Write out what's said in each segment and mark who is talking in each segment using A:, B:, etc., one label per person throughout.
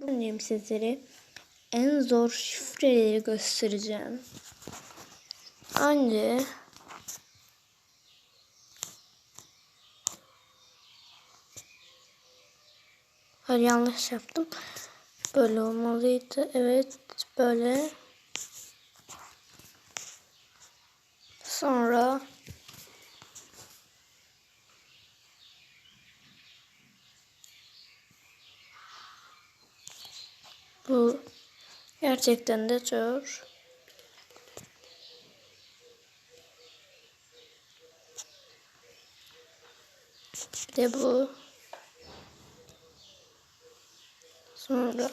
A: Bugün sizlere en zor şifreleri göstereceğim. Önce Hayır yanlış yaptım. Böyle olmalıydı. Evet böyle. Sonra bu gerçekten de zor. De bu. Sonra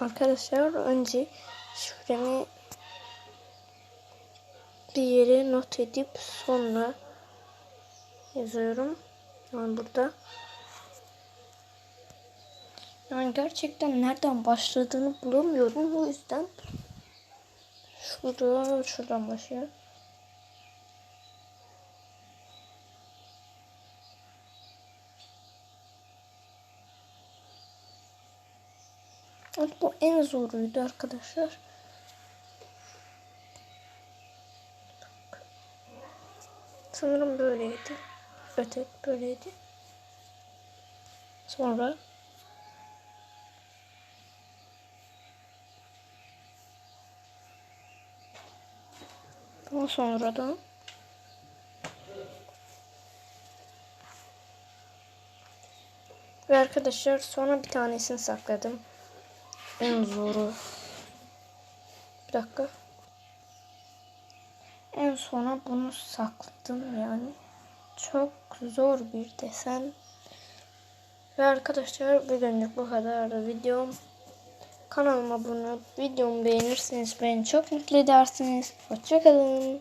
A: Arkadaşlar önce şifremi bir yere not edip sonra yazıyorum. Yani burada. Yani gerçekten nereden başladığını bulamıyorum. O yüzden şurada şuradan başlıyor. Bu en zoruydu arkadaşlar. Sanırım böyleydi. Evet, böyleydi. Sonra daha sonra da ve arkadaşlar sonra bir tanesini sakladım. En zoru. Bir dakika. En sona bunu sakladım yani. Çok zor bir desen. Ve arkadaşlar bugünlük bu kadar videom. Kanalıma abone olup videomu beğenirseniz beni çok mutlu edersiniz. Hoşçakalın.